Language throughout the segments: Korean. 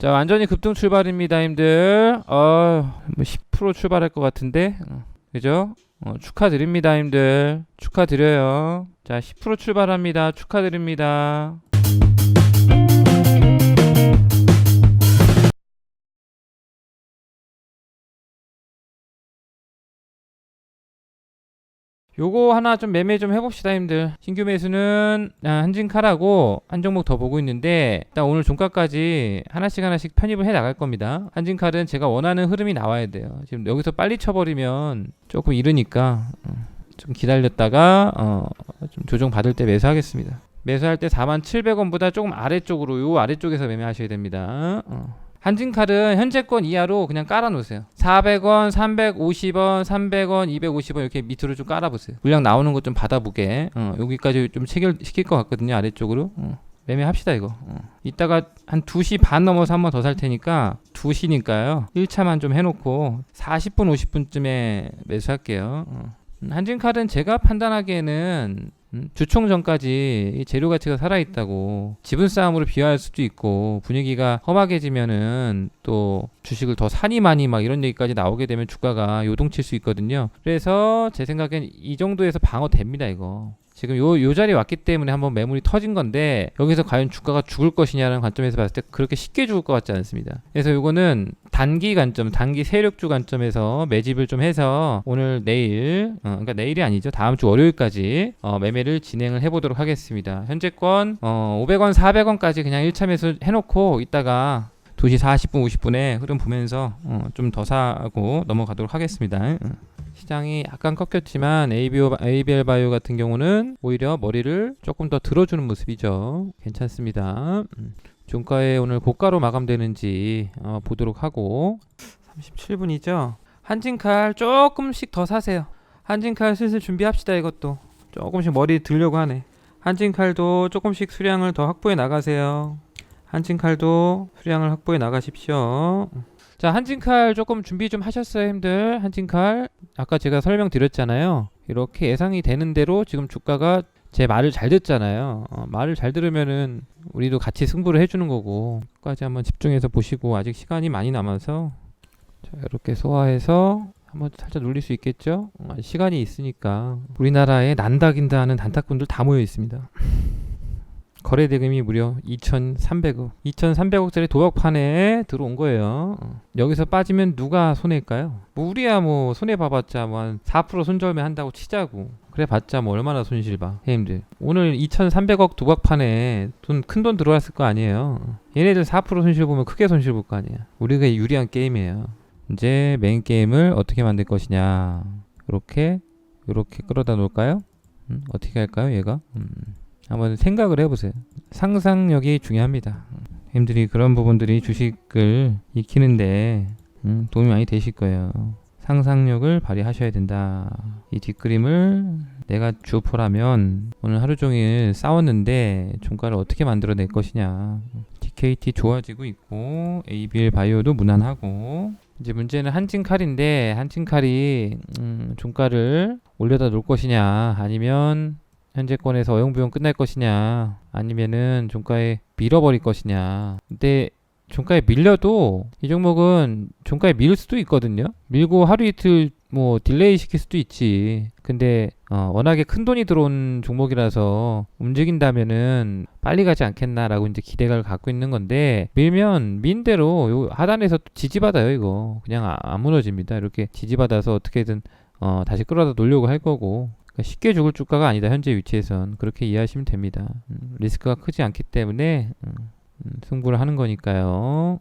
자 완전히 급등 출발입니다 힘들. 어뭐10% 출발할 것 같은데? 어, 그죠? 어, 축하드립니다 힘들. 축하드려요. 자 10% 출발합니다. 축하드립니다 요거 하나 좀 매매 좀 해봅시다 힘들. 신규 매수는 아, 한진칼하고 한 종목 더 보고 있는데 일단 오늘 종가까지 하나씩 하나씩 편입을 해 나갈 겁니다. 한진칼은 제가 원하는 흐름이 나와야 돼요. 지금 여기서 빨리 쳐버리면 조금 이르니까 어, 좀 기다렸다가 어, 좀 조정 받을 때 매수하겠습니다. 매수할 때 47,000원보다 조금 아래쪽으로 요 아래쪽에서 매매하셔야 됩니다. 어. 한진칼은 현재권 이하로 그냥 깔아놓으세요. 400원, 350원, 300원, 250원 이렇게 밑으로 좀 깔아보세요. 물량 나오는 것 좀 받아보게. 어, 여기까지 좀 체결시킬 것 같거든요. 아래쪽으로. 어, 매매합시다 이거. 어. 이따가 한 2시 반 넘어서 한 번 더 살 테니까 2시니까요. 1차만 좀 해놓고 40분, 50분쯤에 매수할게요. 어. 음, 한진칼은 제가 판단하기에는 음, 주총 전까지 이 재료 가치가 살아있다고 지분 싸움으로 비화할 수도 있고 분위기가 험하게지면은 또 주식을 더 사니 많이 막 이런 얘기까지 나오게 되면 주가가 요동칠 수 있거든요. 그래서 제 생각엔 이 정도에서 방어 됩니다 이거. 지금 요, 요 자리에 왔기 때문에 한번 매물이 터진 건데 여기서 과연 주가가 죽을 것이냐는 관점에서 봤을 때 그렇게 쉽게 죽을 것 같지 않습니다. 그래서 요거는 단기 관점, 단기 세력주 관점에서 매집을 좀 해서 오늘 내일, 어, 그러니까 내일이 아니죠. 다음 주 월요일까지 어, 매매를 진행을 해보도록 하겠습니다. 현재권 어, 500원, 400원까지 그냥 1차 매수 해놓고 이따가 2시 40분, 50분에 흐름 보면서 어, 좀 더 사고 넘어가도록 하겠습니다. 어. 시장이 약간 꺾였지만 ABO, ABL 바이오 같은 경우는 오히려 머리를 조금 더 들어주는 모습이죠. 괜찮습니다. 음. 종가에 오늘 고가로 마감되는지 어, 보도록 하고 37분이죠. 한진칼 조금씩 더 사세요. 한진칼 슬슬 준비합시다 이것도 조금씩 머리 들려고 하네. 한진칼도 조금씩 수량을 더 확보해 나가세요. 한진칼도 수량을 확보해 나가십시오. 자, 한진칼 조금 준비 좀 하셨어요, 힘들. 한진칼. 아까 제가 설명드렸잖아요. 이렇게 예상이 되는 대로 지금 주가가 제 말을 잘 듣잖아요. 어, 말을 잘 들으면은 우리도 같이 승부를 해주는 거고. 끝까지 한번 집중해서 보시고 아직 시간이 많이 남아서 자, 이렇게 소화해서 한번 살짝 눌릴 수 있겠죠? 어, 시간이 있으니까 우리나라에 난다긴다 하는 단타꾼들 다 모여 있습니다. 거래 대금이 무려 2,300억. 2,300억짜리 도박판에 들어온 거예요. 어. 여기서 빠지면 누가 손해일까요? 뭐 우리야 뭐 손해 봐봤자 뭐 한 4% 손절매 한다고 치자고. 그래 봤자 뭐 얼마나 손실 봐. 형님들. 오늘 2,300억 도박판에 돈 큰 돈 들어왔을 거 아니에요. 얘네들 4% 손실 보면 크게 손실 볼 거 아니야. 우리가 유리한 게임이에요. 이제 메인 게임을 어떻게 만들 것이냐. 이렇게 이렇게 끌어다 놓을까요? 음, 어떻게 할까요, 얘가? 음. 한번 생각을 해보세요. 상상력이 중요합니다. 님들이 그런 부분들이 주식을 익히는데 음, 도움이 많이 되실 거예요. 상상력을 발휘하셔야 된다. 이 뒷그림을 내가 주포라면 오늘 하루 종일 싸웠는데 종가를 어떻게 만들어낼 것이냐. DKT 좋아지고 있고 ABL 바이오도 무난하고 이제 문제는 한진칼인데 한진칼이 음, 종가를 올려다 놓을 것이냐 아니면 현재권에서 어용부용 끝날 것이냐 아니면은 종가에 밀어버릴 것이냐. 근데 종가에 밀려도 이 종목은 종가에 밀 수도 있거든요. 밀고 하루 이틀 뭐 딜레이 시킬 수도 있지. 근데 어, 워낙에 큰 돈이 들어온 종목이라서 움직인다면은 빨리 가지 않겠나라고 이제 기대감을 갖고 있는 건데 밀면 민 대로 요 하단에서 지지받아요 이거. 그냥 아, 안 무너집니다. 이렇게 지지받아서 어떻게든 어, 다시 끌어다 놓으려고 할 거고 그러니까 쉽게 죽을 주가가 아니다. 현재 위치에선 그렇게 이해하시면 됩니다. 음, 리스크가 크지 않기 때문에 음, 음, 승부를 하는 거니까요.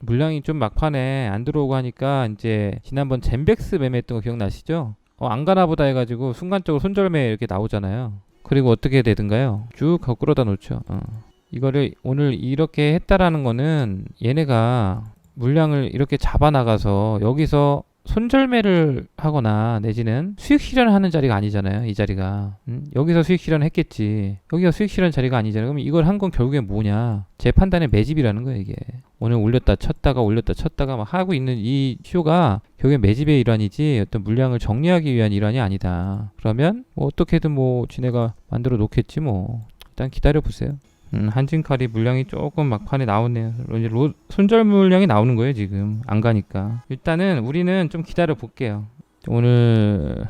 물량이 좀 막판에 안 들어오고 하니까 이제 지난번 젠백스 매매했던 거 기억나시죠? 어, 안 가나 보다 해가지고 순간적으로 손절매 이렇게 나오잖아요. 그리고 어떻게 되든가요? 쭉 끌어다 놓죠. 어. 이거를 오늘 이렇게 했다라는 거는 얘네가 물량을 이렇게 잡아 나가서 여기서 손절매를 하거나 내지는 수익 실현하는 자리가 아니잖아요. 이 자리가 음? 여기서 수익 실현 했겠지. 여기가 수익 실현 자리가 아니잖아요. 그럼 이걸 한 건 결국에 뭐냐? 제 판단의 매집이라는 거예요. 이게 오늘 올렸다 쳤다가 올렸다 쳤다가 막 하고 있는 이 쇼가 결국에 매집의 일환이지 어떤 물량을 정리하기 위한 일환이 아니다. 그러면 뭐 어떻게든 뭐 지네가 만들어 놓겠지 뭐 일단 기다려 보세요. 음, 한진칼이 물량이 조금 막판에 나오네요. 이제 로, 손절 물량이 나오는 거예요 지금 안 가니까. 일단은 우리는 좀 기다려 볼게요. 오늘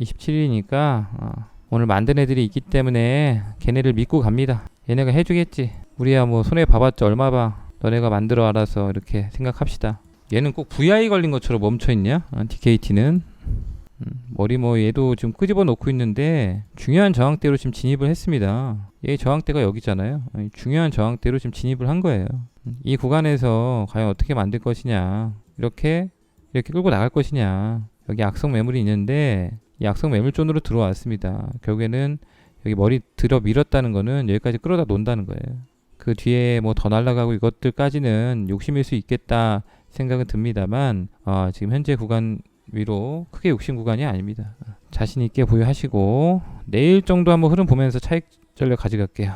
27일이니까 어, 오늘 만든 애들이 있기 때문에 걔네를 믿고 갑니다. 얘네가 해주겠지. 우리야 뭐 손에 봐봤자 얼마 봐. 너네가 만들어 알아서 이렇게 생각합시다. 얘는 꼭 VI 걸린 것처럼 멈춰 있냐? 어, DKT는 음, 머리 뭐 얘도 지금 끄집어 놓고 있는데 중요한 저항대로 지금 진입을 했습니다. 얘 저항대가 여기잖아요. 중요한 저항대로 지금 진입을 한 거예요. 음, 이 구간에서 과연 어떻게 만들 것이냐? 이렇게 이렇게 끌고 나갈 것이냐? 여기 악성 매물이 있는데 이 악성 매물존으로 들어왔습니다. 결국에는 여기 머리 들어 밀었다는 거는 여기까지 끌어다 놓는다는 거예요. 그 뒤에 뭐 더 날아가고 이것들까지는 욕심일 수 있겠다 생각은 듭니다만 어, 지금 현재 구간 위로 크게 욕심 구간이 아닙니다. 자신 있게 보유하시고 내일 정도 한번 흐름 보면서 차익 전략 가져갈게요.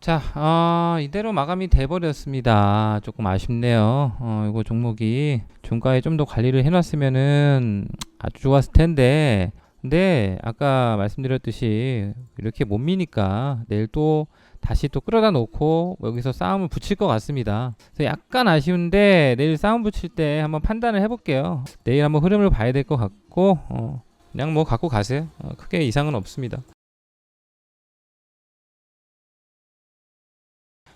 자, 어, 이대로 마감이 돼버렸습니다. 조금 아쉽네요. 어, 이거 종목이 종가에 좀 더 관리를 해놨으면은 아주 좋았을 텐데, 근데 아까 말씀드렸듯이 이렇게 못 미니까 내일 또 다시 또 끌어다 놓고 여기서 싸움을 붙일 것 같습니다. 그래서 약간 아쉬운데 내일 싸움 붙일 때 한번 판단을 해볼게요. 내일 한번 흐름을 봐야 될 것 같고 어, 그냥 뭐 갖고 가세요. 어, 크게 이상은 없습니다.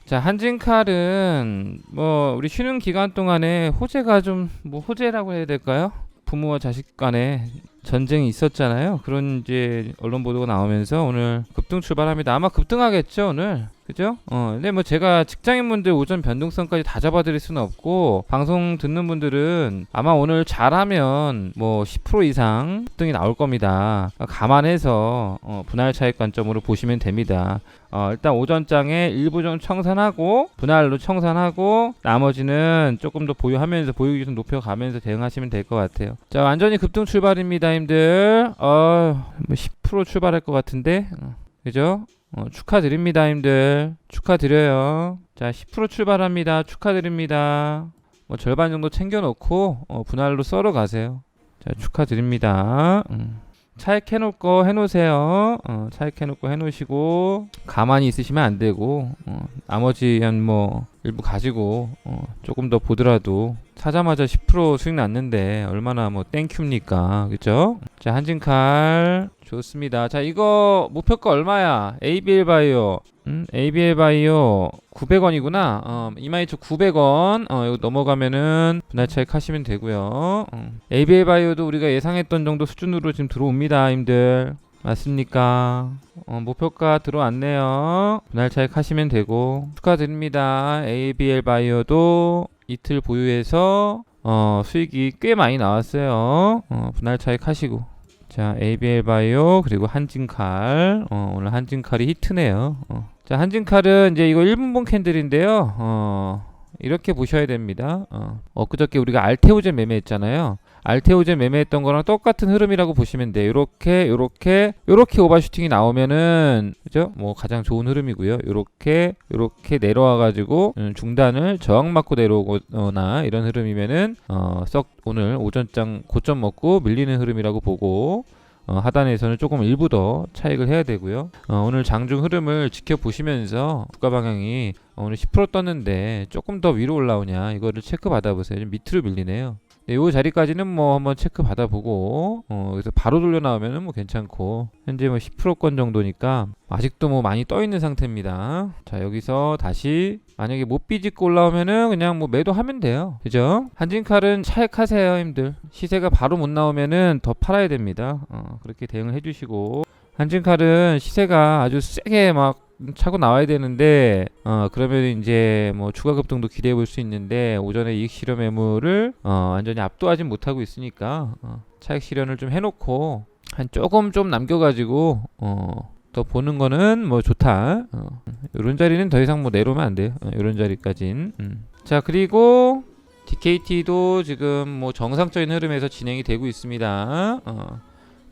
자 한진칼은 뭐 우리 쉬는 기간 동안에 호재가 좀 뭐 호재라고 해야 될까요? 부모와 자식 간에 전쟁이 있었잖아요. 그런 이제 언론 보도가 나오면서 오늘 급등 출발합니다. 아마 급등하겠죠 오늘. 그죠? 어, 근데 뭐 제가 직장인분들 오전 변동성까지 다 잡아드릴 수는 없고 방송 듣는 분들은 아마 오늘 잘하면 뭐 10% 이상 급등이 나올 겁니다. 감안해서 어, 분할 차익 관점으로 보시면 됩니다. 어, 일단 오전장에 일부 좀 청산하고 분할로 청산하고 나머지는 조금 더 보유하면서 보유 기준 높여가면서 대응하시면 될 것 같아요. 자 완전히 급등 출발입니다, 힘들. 어, 뭐10% 출발할 것 같은데, 어, 그죠? 어, 축하드립니다, 힘들. 축하드려요. 자, 10% 출발합니다. 축하드립니다. 뭐 절반 정도 챙겨놓고 어, 분할로 썰어 가세요. 자, 축하드립니다. 음. 차액 해놓을 거 해놓으세요. 어, 차액 해놓을 거 해놓으시고 가만히 있으시면 안 되고 어, 나머지 한 뭐 일부 가지고 어, 조금 더 보더라도 사자마자 10% 수익 났는데 얼마나 뭐 땡큐입니까, 그죠? 자 한진칼 좋습니다. 자 이거 목표가 얼마야? ABL 바이오. 음, ABL 바이오 900원이구나. 어, 22,900원. 어, 이거 넘어가면은 분할 차익 하시면 되고요. 어. ABL 바이오도 우리가 예상했던 정도 수준으로 지금 들어옵니다, 님들. 맞습니까? 어, 목표가 들어왔네요. 분할 차익 하시면 되고 축하드립니다. ABL 바이오도 이틀 보유해서 어, 수익이 꽤 많이 나왔어요. 어, 분할 차익 하시고 자 ABL 바이오 그리고 한진칼 어, 오늘 한진칼이 히트네요. 어. 자 한진칼은 이제 이거 1분봉 캔들인데요. 어, 이렇게 보셔야 됩니다. 어, 엊그저께 우리가 알테오젠 매매했잖아요. 알테오젠 매매했던 거랑 똑같은 흐름이라고 보시면 돼요. 요렇게 요렇게 요렇게 오버슈팅이 나오면은 그죠? 뭐 가장 좋은 흐름이고요. 요렇게 요렇게 내려와 가지고 음, 중단을 저항 맞고 내려오거나 이런 흐름이면은 어, 썩 오늘 오전장 고점 먹고 밀리는 흐름이라고 보고 어, 하단에서는 조금 일부 더 차익을 해야 되고요. 어, 오늘 장중 흐름을 지켜보시면서 주가 방향이 어, 오늘 10% 떴는데 조금 더 위로 올라오냐 이거를 체크 받아보세요. 좀 밑으로 밀리네요. 네, 요 자리까지는 뭐 한번 체크 받아보고 어, 그래서 바로 돌려 나오면은 뭐 괜찮고 현재 뭐 10%권 정도니까 아직도 뭐 많이 떠 있는 상태입니다. 자 여기서 다시 만약에 못 비집고 올라오면은 그냥 뭐 매도하면 돼요. 그죠? 한진칼은 차액하세요, 힘들. 시세가 바로 못 나오면은 더 팔아야 됩니다. 어, 그렇게 대응을 해주시고 한진칼은 시세가 아주 세게 막 차고 나와야 되는데 어 그러면 이제 뭐 추가 급등도 기대해 볼 수 있는데 오전에 이익 실현 매물을 어 완전히 압도하진 못하고 있으니까 어 차익 실현을 좀 해놓고 한 조금 좀 남겨가지고 어 더 보는 거는 뭐 좋다. 어 이런 자리는 더 이상 뭐 내려오면 안 돼요. 어, 이런 자리까진. 음. 자 그리고 DKT도 지금 뭐 정상적인 흐름에서 진행이 되고 있습니다. 어,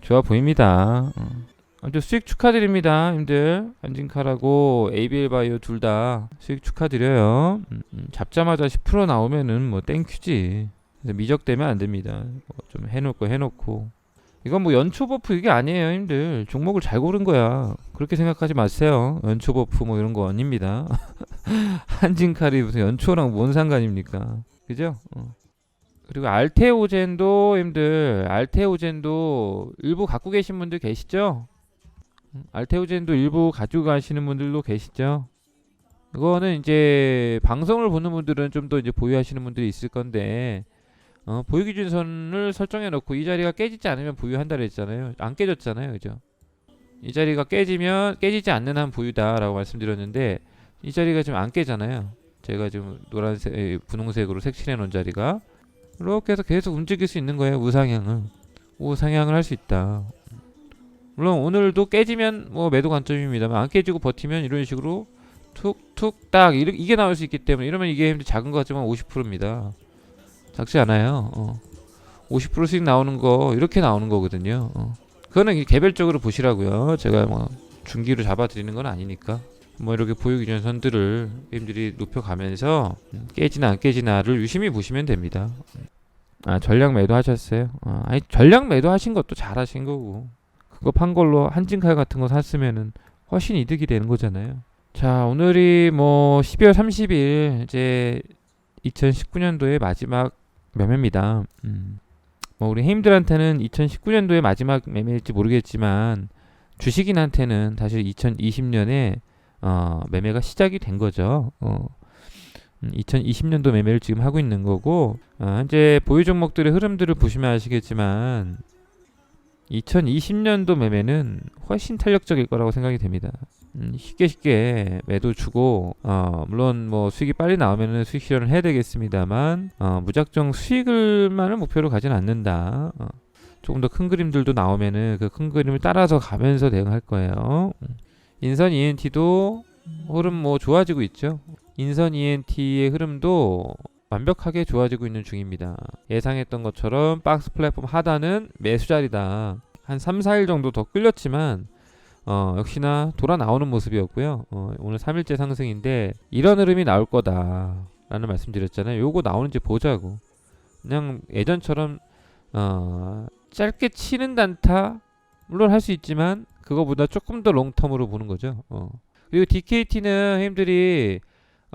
좋아 보입니다. 어. 아무튼 수익 축하드립니다, 님들. 한진칼하고 ABL 바이오 둘 다 수익 축하드려요. 음, 음, 잡자마자 10% 나오면은 뭐 땡큐지. 미적되면 안 됩니다. 뭐 좀 해놓을 거 해놓고. 이건 뭐 연초 버프 이게 아니에요, 형님들. 종목을 잘 고른 거야. 그렇게 생각하지 마세요. 연초 버프 뭐 이런 거 아닙니다. 한진칼이 무슨 연초랑 뭔 상관입니까? 그죠? 어. 그리고 알테오젠도 형님들, 알테오젠도 일부 갖고 계신 분들 계시죠? 음, 알테오젠도 일부 가지고 가시는 분들도 계시죠? 이거는 이제 방송을 보는 분들은 좀 더 이제 보유하시는 분들이 있을 건데 어, 보유 기준선을 설정해 놓고 이 자리가 깨지지 않으면 보유한다 그랬잖아요. 안 깨졌잖아요. 그죠? 이 자리가 깨지면 깨지지 않는 한 보유다라고 말씀드렸는데 이 자리가 지금 안 깨잖아요. 제가 지금 노란색, 에, 분홍색으로 색칠해 놓은 자리가 이렇게 해서 계속 움직일 수 있는 거예요. 우상향을 우상향을 할 수 있다. 물론 오늘도 깨지면 뭐 매도 관점입니다만 안 깨지고 버티면 이런 식으로 툭툭 딱 이게 나올 수 있기 때문에 이러면 이게 작은 것 같지만 50%입니다. 작지 않아요. 어. 50% 수익 나오는 거 이렇게 나오는 거거든요. 어. 그거는 개별적으로 보시라고요. 제가 뭐 중기로 잡아드리는 건 아니니까. 뭐 이렇게 보유 기준 선들을 게임들이 높여가면서 음, 깨지나 안 깨지나를 유심히 보시면 됩니다. 아 전량 매도 하셨어요? 아, 아니 전량 매도 하신 것도 잘 하신 거고 그거 판 걸로 한진칼 같은 거 샀으면은 훨씬 이득이 되는 거잖아요. 자 오늘이 뭐 12월 30일 이제 2019년도의 마지막 매매입니다. 음. 뭐 우리 해임들한테는 2019년도의 마지막 매매일지 모르겠지만 주식인한테는 사실 2020년에 어, 매매가 시작이 된 거죠. 어, 음, 2020년도 매매를 지금 하고 있는 거고 어, 현재 보유 종목들의 흐름들을 보시면 아시겠지만 2020년도 매매는 훨씬 탄력적일 거라고 생각이 됩니다. 음, 쉽게 쉽게 매도 주고 어, 물론 뭐 수익이 빨리 나오면은 수익 실현을 해야 되겠습니다만 어, 무작정 수익을만을 목표로 가진 않는다. 어, 조금 더 큰 그림들도 나오면은 그 큰 그림을 따라서 가면서 대응할 거예요. 음. 인선 ENT도 흐름 뭐 좋아지고 있죠. 인선 ENT의 흐름도 완벽하게 좋아지고 있는 중입니다. 예상했던 것처럼 박스 플랫폼 하단은 매수 자리다. 한 3, 4일 정도 더 끌렸지만 어, 역시나 돌아 나오는 모습이었고요. 어, 오늘 3일째 상승인데 이런 흐름이 나올 거다 라는 말씀 드렸잖아요. 요거 나오는지 보자고. 그냥 예전처럼 어, 짧게 치는 단타 물론 할 수 있지만 그거보다 조금 더 롱텀으로 보는 거죠. 어. 그리고 DKT는 형님들이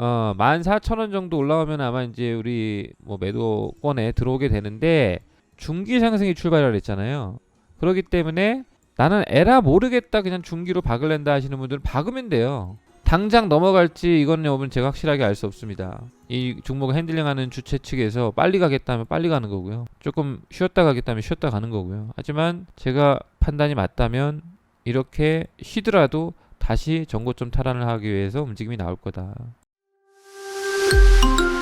어, 14,000원 정도 올라오면 아마 이제 우리 뭐 매도권에 들어오게 되는데 중기 상승이 출발을 했잖아요. 그렇기 때문에 나는 에라 모르겠다 그냥 중기로 박을랜다 하시는 분들은 박으면 돼요. 당장 넘어갈지 이거는 여러분 제가 확실하게 알 수 없습니다. 이 종목을 핸들링하는 주체 측에서 빨리 가겠다면 빨리 가는 거고요. 조금 쉬었다 가겠다면 쉬었다 가는 거고요. 하지만 제가 판단이 맞다면 이렇게 쉬더라도 다시 전고점 탈환을 하기 위해서 움직임이 나올 거다. Thank you.